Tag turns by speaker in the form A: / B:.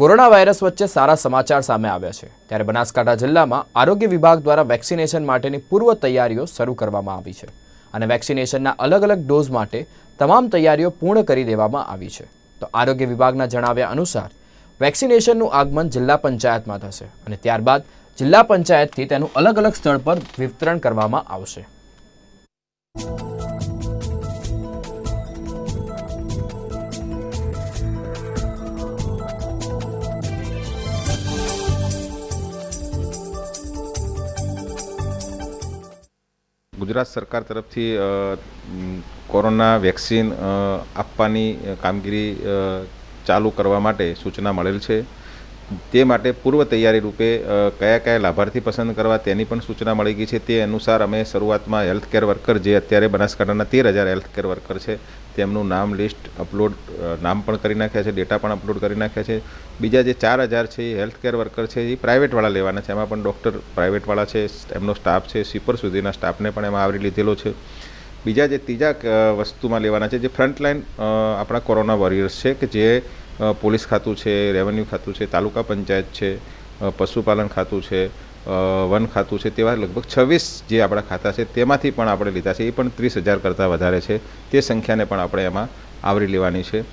A: Corona virus વચ્ચે સારા સમાચાર સામે આવ્યા છે. ત્યારે બનાસકાંઠા જિલ્લામાં આરોગ્ય વિભાગ દ્વારા વેક્સિનેશન માટેની પૂર્વ તૈયારીઓ શરૂ કરવામાં આવી છે અને વેક્સિનેશનના અલગ અલગ ડોઝ માટે તમામ તૈયારીઓ પૂર્ણ કરી દેવામાં આવી છે. તો આરોગ્ય વિભાગના જણાવ્યા અનુસાર, વેક્સિનેશનનું આગમન જિલ્લા પંચાયતમાં થશે અને ત્યારબાદ જિલ્લા પંચાયતથી તેનું અલગ અલગ સ્થળ પર વિતરણ કરવામાં આવશે.
B: ગુજરાત સરકાર તરફથી કોરોના વેક્સિન આપવાની કામગીરી ચાલુ કરવા માટે સૂચના મળેલ છે. તે માટે પૂર્વ તૈયારી રૂપે કયા કયા લાભાર્થી પસંદ કરવા તેની પણ સૂચના મળી ગઈ છે. તે અનુસાર અમે શરૂઆતમાં હેલ્થ કેર વર્કર જે અત્યારે બનાસકાંઠાના તેર હજાર હેલ્થ કેર વર્કર છે, તેમનું નામ લિસ્ટ અપલોડ નામ પણ કરી નાખ્યા છે ડેટા પણ અપલોડ કરી નાખ્યા છે. બીજા જે ચાર હજાર છે એ હેલ્થ કેર વર્કર છે, એ પ્રાઇવેટવાળા લેવાના છે. એમાં પણ ડૉક્ટર પ્રાઇવેટવાળા છે, એમનો સ્ટાફ છે સ્વીપર સુધીના સ્ટાફને પણ એમાં આવરી લીધેલો છે. બીજા જે ત્રીજા વસ્તુમાં લેવાના છે, જે ફ્રન્ટલાઇન આપણા કોરોના વોરિયર્સ છે, કે જે પોલીસ ખાતું છે, રેવન્યુ ખાતું છે, તાલુકા પંચાયત છે પશુપાલન ખાતું છે વન ખાતું છે, તેવા લગભગ છવ્વીસ જે આપણા ખાતા છે તેમાંથી પણ આપણે લીધા છે, એ પણ ત્રીસ હજાર કરતાં વધારે છે, તે સંખ્યાને પણ આપણે એમાં આવરી લેવાની છે.